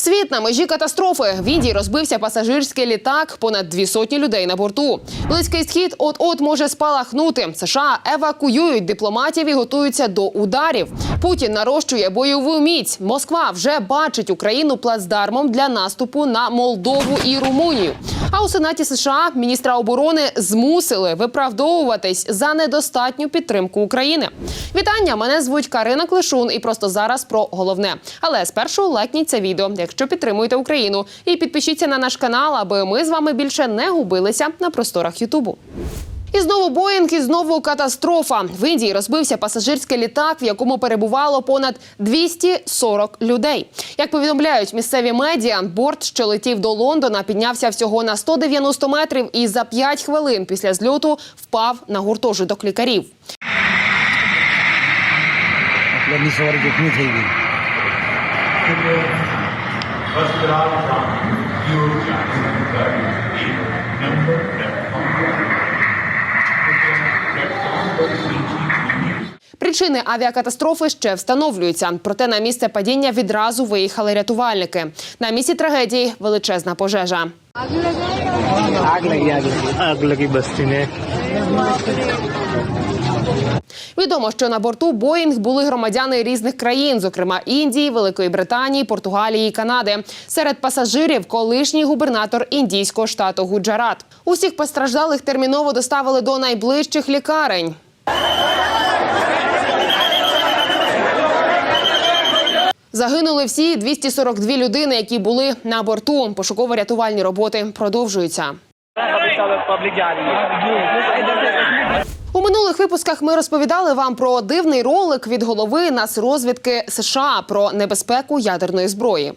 Світ на межі катастрофи. В Індії розбився пасажирський літак. Понад дві сотні людей на борту. Близький схід от-от може спалахнути. США евакуюють дипломатів і готуються до ударів. Путін нарощує бойову міць. Москва вже бачить Україну плацдармом для наступу на Молдову і Румунію. А у Сенаті США міністра оборони змусили виправдовуватись за недостатню підтримку України. Вітання! Мене звуть Карина Клишун, і просто зараз про головне. Але спершу лайкніть це відео, якщо підтримуєте Україну, і підпишіться на наш канал, аби ми з вами більше не губилися на просторах Ютубу. І знову Боїнг, і знову катастрофа. В Індії розбився пасажирський літак, в якому перебувало понад 240 людей. Як повідомляють місцеві медіа, борт, що летів до Лондона, піднявся всього на 190 метрів і за 5 хвилин після зльоту впав на гуртожиток лікарів. Причини авіакатастрофи ще встановлюються, проте на місце падіння відразу виїхали рятувальники. На місці трагедії величезна пожежа. Аглі, аглі, аглі, Відомо, що на борту Боїнг були громадяни різних країн, зокрема Індії, Великої Британії, Португалії і Канади. Серед пасажирів колишній губернатор індійського штату Гуджарат. Усіх постраждалих терміново доставили до найближчих лікарень. Загинули всі 242 людини, які були на борту. Пошуково-рятувальні роботи продовжуються. Минулих випусках ми розповідали вам про дивний ролик від голови Нацрозвідки США про небезпеку ядерної зброї.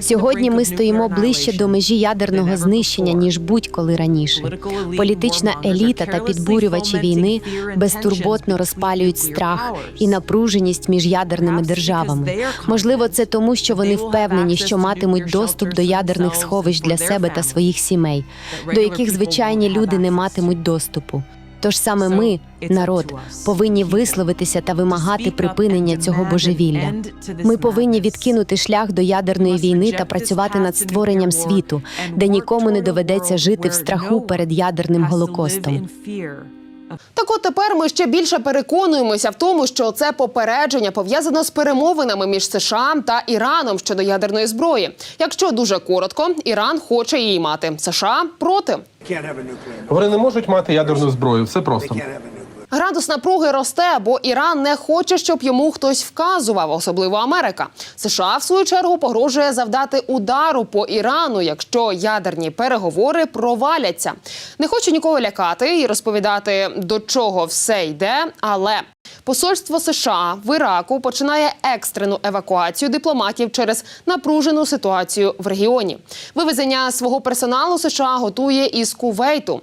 Сьогодні ми стоїмо ближче до межі ядерного знищення ніж будь-коли раніше. Політична еліта та підбурювачі війни безтурботно розпалюють страх і напруженість між ядерними державами. Можливо, це тому, що вони впевнені, що матимуть доступ до ядерних сховищ для себе та своїх сімей, до яких звичайні люди не матимуть доступу. Тож саме ми, народ, повинні висловитися та вимагати припинення цього божевілля. Ми повинні відкинути шлях до ядерної війни та працювати над створенням світу, де нікому не доведеться жити в страху перед ядерним голокостом. Так от тепер ми ще більше переконуємося в тому, що це попередження пов'язано з перемовинами між США та Іраном щодо ядерної зброї. Якщо дуже коротко, Іран хоче її мати. США проти. Вони не можуть мати ядерну зброю. Все просто. Градус напруги росте, бо Іран не хоче, щоб йому хтось вказував, особливо Америка. США в свою чергу погрожує завдати удару по Ірану, якщо ядерні переговори проваляться. Не хочу нікого лякати і розповідати до чого все йде, але. Посольство США в Іраку починає екстрену евакуацію дипломатів через напружену ситуацію в регіоні. Вивезення свого персоналу США готує із Кувейту.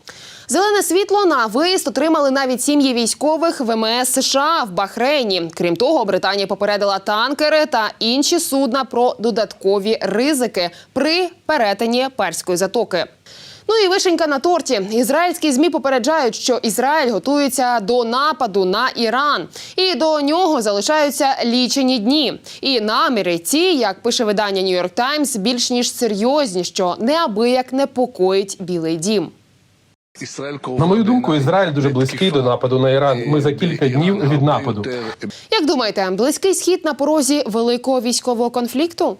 Зелене світло на виїзд отримали навіть сім'ї військових ВМС США в Бахрейні. Крім того, Британія попередила танкери та інші судна про додаткові ризики при перетині перської затоки. Ну і вишенька на торті. Ізраїльські змі попереджають, що Ізраїль готується до нападу на Іран, і до нього залишаються лічені дні. І наміри ці, як пише видання York Times, більш ніж серйозні, що неабияк непокоїть Білий Дім. На мою думку, Ізраїль дуже близький до нападу на Іран. Ми за кілька днів від нападу. Як думаєте, близький схід на порозі великого військового конфлікту?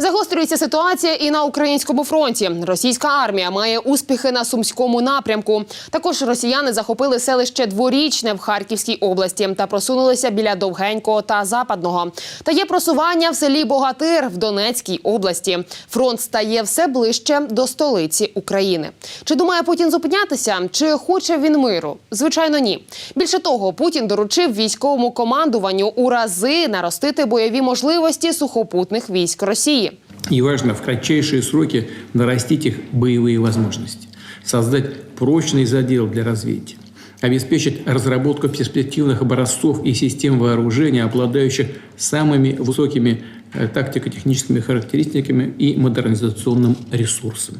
Загострюється ситуація і на українському фронті. Російська армія має успіхи на сумському напрямку. Також росіяни захопили селище Дворічне в Харківській області та просунулися біля Довгенького та Западного. Та є просування в селі Богатир в Донецькій області. Фронт стає все ближче до столиці України. Чи думає Путін зупинятися? Чи хоче він миру? Звичайно, ні. Більше того, Путін доручив військовому командуванню у рази наростити бойові можливості сухопутних військ Росії. И важно в кратчайшие сроки нарастить их боевые возможности, создать прочный задел для развития, обеспечить разработку перспективных образцов и систем вооружения, обладающих самыми высокими э, тактико-техническими характеристиками и модернизационным ресурсом.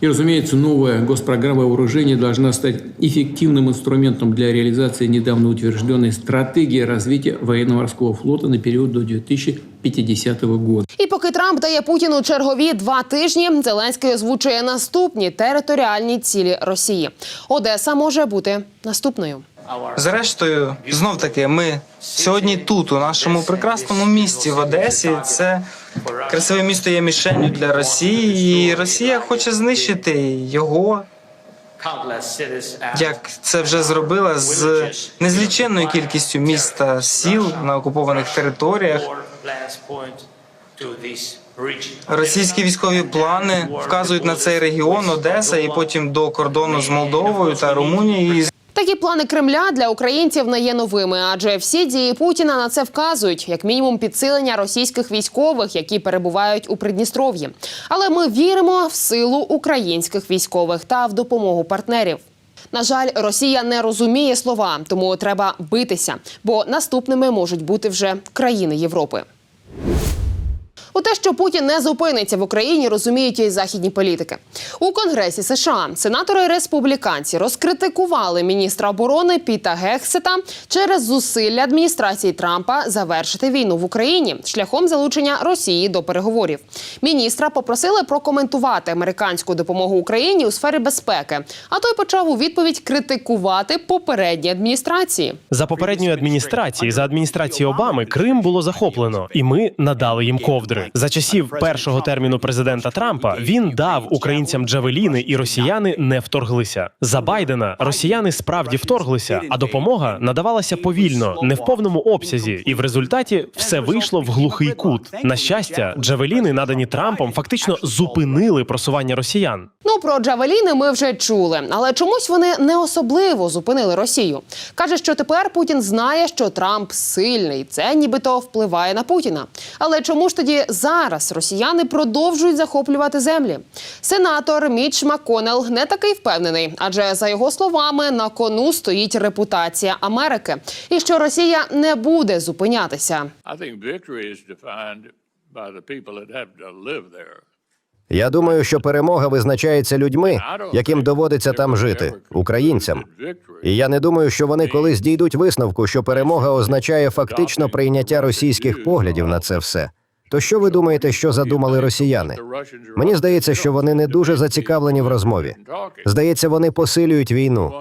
И, разумеется, новая госпрограмма вооружения должна стать эффективным инструментом для реализации недавно утвержденной стратегии развития военно-морского флота на период до 2050 года. І поки Трамп дає Путіну чергові два тижні, Зеленський озвучує наступні територіальні цілі Росії. Одеса може бути наступною. Зрештою, знов таки, ми сьогодні тут, у нашому прекрасному місті в Одесі. Це красиве місто є мішенню для Росії, і Росія хоче знищити його, як це вже зробила з незліченною кількістю міст сіл на окупованих територіях. Російські військові плани вказують на цей регіон Одеса і потім до кордону з Молдовою та Румунією. Такі плани Кремля для українців не є новими, адже всі дії Путіна на це вказують, як мінімум підсилення російських військових, які перебувають у Придністров'ї. Але ми віримо в силу українських військових та в допомогу партнерів. На жаль, Росія не розуміє слова, тому треба битися, бо наступними можуть бути вже країни Європи. У те, що Путін не зупиниться в Україні, розуміють і західні політики. У Конгресі США сенатори республіканці розкритикували міністра оборони Піта Гексета через зусилля адміністрації Трампа завершити війну в Україні шляхом залучення Росії до переговорів. Міністра попросили прокоментувати американську допомогу Україні у сфері безпеки. А той почав у відповідь критикувати попередні адміністрації. За попередньої адміністрації, за адміністрації Обами, Крим було захоплено, і ми надали їм ковдри. За часів першого терміну президента Трампа він дав українцям джавеліни, і росіяни не вторглися. За Байдена росіяни справді вторглися, а допомога надавалася повільно, не в повному обсязі, і в результаті все вийшло в глухий кут. На щастя, джавеліни, надані Трампом, фактично зупинили просування росіян. Ну про Джавеліни ми вже чули, але чомусь вони не особливо зупинили Росію. каже, що тепер Путін знає, що Трамп сильний. Це нібито впливає на Путіна. Але чому ж тоді зараз росіяни продовжують захоплювати землі? Сенатор Міч Маконел не такий впевнений, адже за його словами на кону стоїть репутація Америки, і що Росія не буде зупинятися. Я думаю, що перемога визначається людьми, яким доводиться там жити, українцям. І я не думаю, що вони колись дійдуть висновку, що перемога означає фактично прийняття російських поглядів на це все. То що ви думаєте, що задумали росіяни? Мені здається, що вони не дуже зацікавлені в розмові. Здається, вони посилюють війну.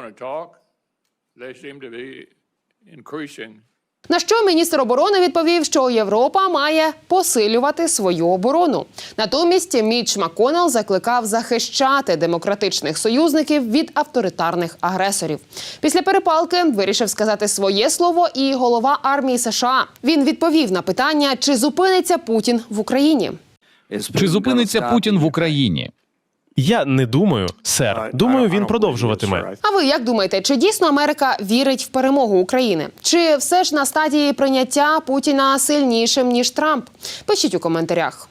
На що міністр оборони відповів, що Європа має посилювати свою оборону. Натомість Міч Маконел закликав захищати демократичних союзників від авторитарних агресорів. Після перепалки вирішив сказати своє слово і голова армії США. Він відповів на питання, чи зупиниться Путін в Україні. Чи зупиниться Путін в Україні? Я не думаю, сер. Думаю, він продовжуватиме. А ви як думаєте, чи дійсно Америка вірить в перемогу України? Чи все ж на стадії прийняття Путіна сильнішим ніж Трамп? Пишіть у коментарях.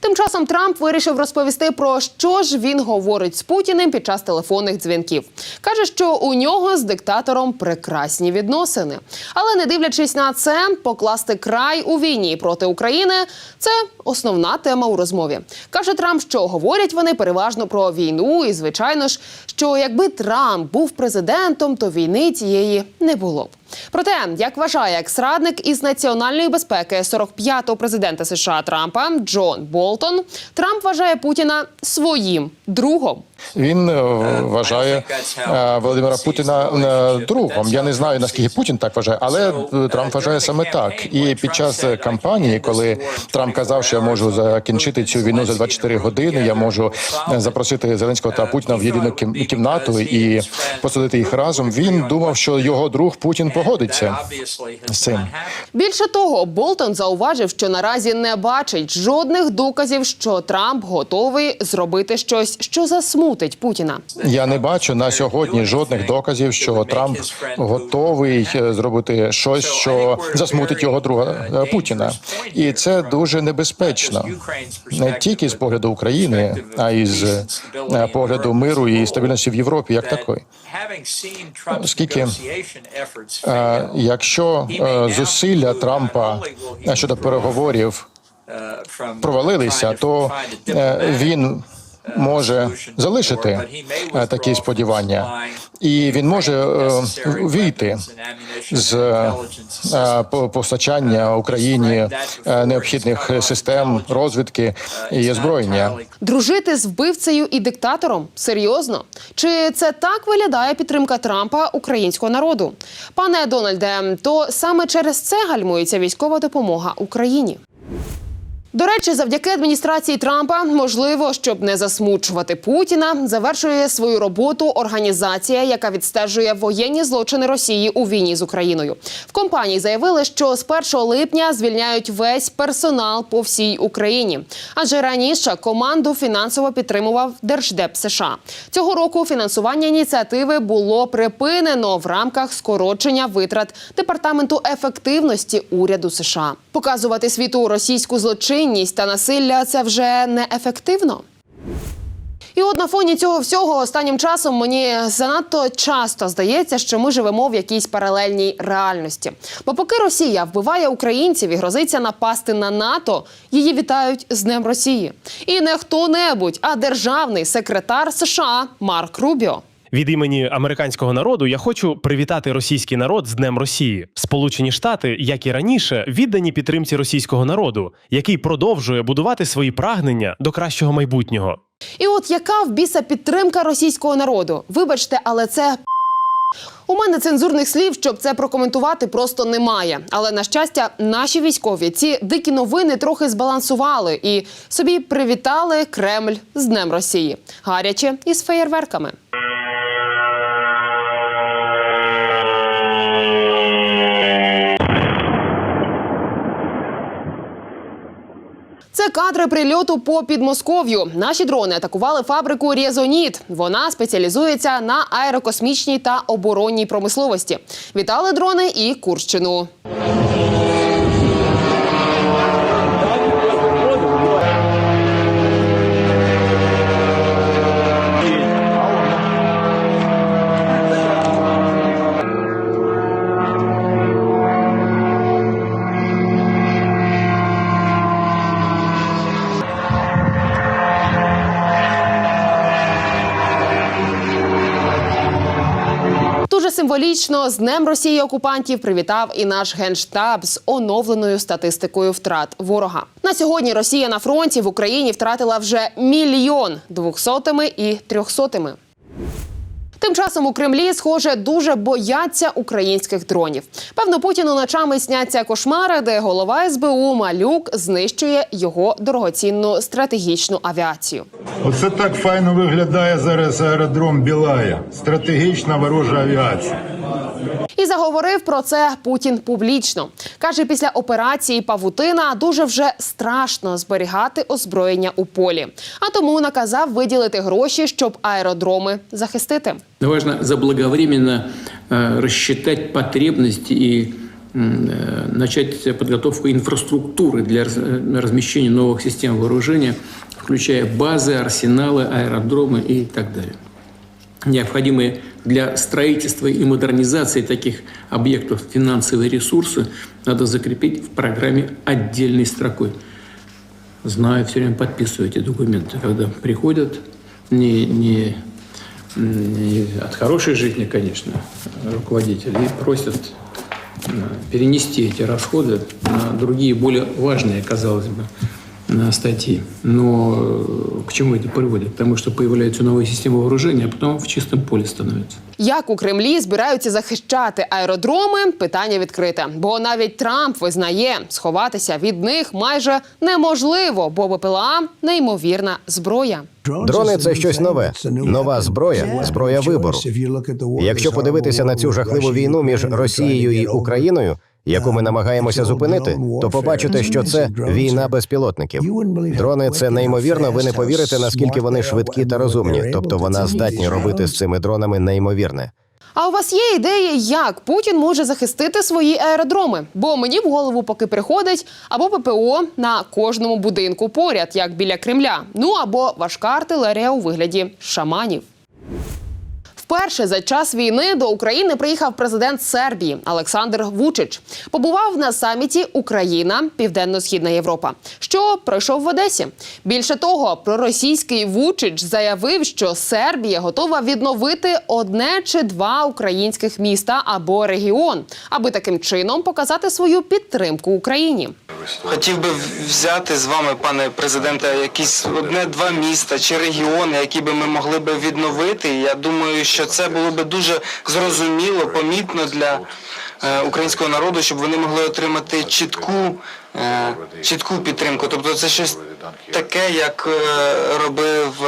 Тим часом Трамп вирішив розповісти про що ж він говорить з Путіним під час телефонних дзвінків. каже, що у нього з диктатором прекрасні відносини. Але не дивлячись на це, покласти край у війні проти України це основна тема у розмові. каже Трамп, що говорять вони переважно про війну, і звичайно ж, що якби Трамп був президентом, то війни цієї не було б. Проте, як вважає екс-радник із національної безпеки 45-го президента США Трампа Джон Болтон, Трамп вважає Путіна своїм другом. Він е, вважає е, Володимира Путіна е, другом. Я не знаю наскільки Путін так вважає, але Трамп вважає саме так. І під час кампанії, коли Трамп казав, що я можу закінчити цю війну за 24 години, я можу запросити Зеленського та Путіна в єдину кім- кімнату і посадити їх разом. Він думав, що його друг Путін погодиться з цим. Більше того, Болтон зауважив, що наразі не бачить жодних доказів, що Трамп готовий зробити щось, що засмутить Путіна. Я не бачу на сьогодні жодних доказів, що Трамп готовий е, зробити щось, що засмутить його друга е, Путіна, і це дуже небезпечно не тільки з погляду України, а й з е, погляду миру і стабільності в Європі, як такої. Оскільки якщо зусилля Трампа щодо переговорів провалилися, то він може залишити е, такі сподівання, і він може е, війти з е, постачання Україні необхідних систем розвідки і озброєння. Дружити з вбивцею і диктатором? Серйозно? Чи це так виглядає підтримка Трампа українського народу? Пане Дональде, то саме через це гальмується військова допомога Україні. До речі, завдяки адміністрації Трампа, можливо, щоб не засмучувати Путіна, завершує свою роботу організація, яка відстежує воєнні злочини Росії у війні з Україною. В компанії заявили, що з 1 липня звільняють весь персонал по всій Україні. Адже раніше команду фінансово підтримував Держдеп США. Цього року фінансування ініціативи було припинено в рамках скорочення витрат департаменту ефективності уряду США. Показувати світу російську злочинність та насилля це вже не ефективно. І от на фоні цього всього останнім часом мені занадто часто здається, що ми живемо в якійсь паралельній реальності. Бо поки Росія вбиває українців і грозиться напасти на НАТО, її вітають з Днем Росії. І не хто-небудь, а державний секретар США Марк Рубіо. Від імені американського народу я хочу привітати російський народ з Днем Росії. Сполучені Штати, як і раніше, віддані підтримці російського народу, який продовжує будувати свої прагнення до кращого майбутнього. І от яка в біса підтримка російського народу? Вибачте, але це у мене цензурних слів, щоб це прокоментувати, просто немає. Але на щастя, наші військові ці дикі новини трохи збалансували і собі привітали Кремль з Днем Росії, гаряче і з феєрверками. Це кадри прильоту по Підмосков'ю. Наші дрони атакували фабрику Рєзоніт. Вона спеціалізується на аерокосмічній та оборонній промисловості. Вітали дрони і Курщину. Символічно з Днем Росії окупантів привітав і наш генштаб з оновленою статистикою втрат ворога. На сьогодні Росія на фронті в Україні втратила вже мільйон двохсотими і трьохсотими. Тим часом у Кремлі, схоже, дуже бояться українських дронів. Певно, Путіну ночами сняться кошмари, де голова СБУ Малюк знищує його дорогоцінну стратегічну авіацію. Оце так файно виглядає зараз аеродром Білая. Стратегічна ворожа авіація. І заговорив про це Путін публічно. Каже, після операції Павутина дуже вже страшно зберігати озброєння у полі. А тому наказав виділити гроші, щоб аеродроми захистити. Важно заблаговременно э, рассчитать потребности и м, э, начать подготовку инфраструктуры для раз- э, размещения новых систем вооружения, включая базы, арсеналы, аэродромы и так далее. Необходимые для строительства и модернизации таких объектов финансовые ресурсы надо закрепить в программе отдельной строкой. Знаю, все время подписываю эти документы, когда приходят не, не, не от хорошей жизни, конечно, руководители, и просят э, перенести эти расходы на другие более важные, казалось бы, статьи. Но э, к чему это приводит? К тому, что появляются новые системы вооружения, а потом в чистом поле становятся. Як у Кремлі збираються захищати аеродроми? Питання відкрите. Бо навіть Трамп визнає, сховатися від них майже неможливо, бо БПЛА – неймовірна зброя. Дрони це щось нове, нова зброя, зброя вибору. І Якщо подивитися на цю жахливу війну між Росією і Україною, яку ми намагаємося зупинити, то побачите, що це війна безпілотників. Дрони це неймовірно. Ви не повірите, наскільки вони швидкі та розумні. Тобто вона здатні робити з цими дронами неймовірне. А у вас є ідеї, як Путін може захистити свої аеродроми? Бо мені в голову поки приходить або ППО на кожному будинку поряд, як біля Кремля. Ну або важка артилерія у вигляді шаманів. Вперше за час війни до України приїхав президент Сербії Олександр Вучич. Побував на саміті Україна, Південно-Східна Європа, що пройшов в Одесі. Більше того, проросійський Вучич заявив, що Сербія готова відновити одне чи два українських міста або регіон, аби таким чином показати свою підтримку Україні. Хотів би взяти з вами, пане президенте, якісь одне-два міста чи регіони, які би ми могли би відновити. Я думаю, що це було би дуже зрозуміло, помітно для е, українського народу, щоб вони могли отримати чітку, е, чітку підтримку. Тобто це щось таке, як е, робив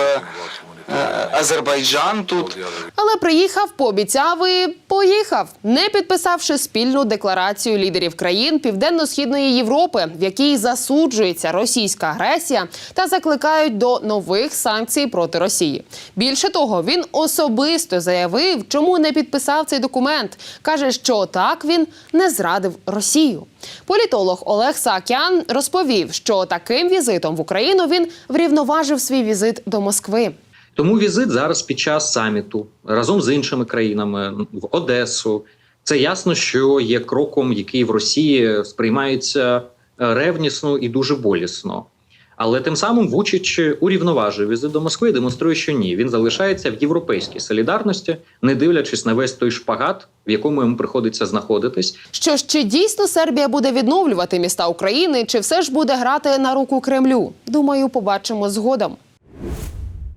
Азербайджан тут. Але приїхав, пообіцяв і поїхав, не підписавши спільну декларацію лідерів країн Південно-східної Європи, в якій засуджується російська агресія та закликають до нових санкцій проти Росії. Більше того, він особисто заявив, чому не підписав цей документ. каже, що так він не зрадив Росію. Політолог Олег Саакян розповів, що таким візитом в Україну він врівноважив свій візит до Москви. Тому візит зараз під час саміту разом з іншими країнами в Одесу. Це ясно, що є кроком, який в Росії сприймається е, ревнісно і дуже болісно. Але тим самим Вучич урівноважує візит до Москви, демонструє, що ні, він залишається в європейській солідарності, не дивлячись на весь той шпагат, в якому йому приходиться знаходитись. Що ж, чи дійсно Сербія буде відновлювати міста України, чи все ж буде грати на руку Кремлю? Думаю, побачимо згодом.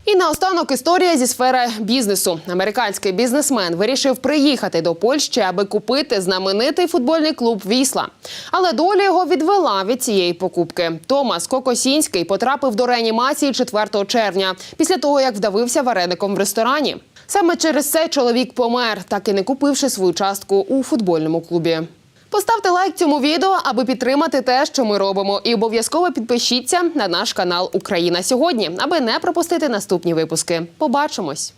І наостанок історія зі сфери бізнесу. Американський бізнесмен вирішив приїхати до Польщі, аби купити знаменитий футбольний клуб Вісла. Але доля його відвела від цієї покупки. Томас Кокосінський потрапив до реанімації 4 червня після того, як вдавився вареником в ресторані. Саме через це чоловік помер, так і не купивши свою частку у футбольному клубі. Поставте лайк цьому відео, аби підтримати те, що ми робимо, і обов'язково підпишіться на наш канал Україна сьогодні, аби не пропустити наступні випуски. Побачимось.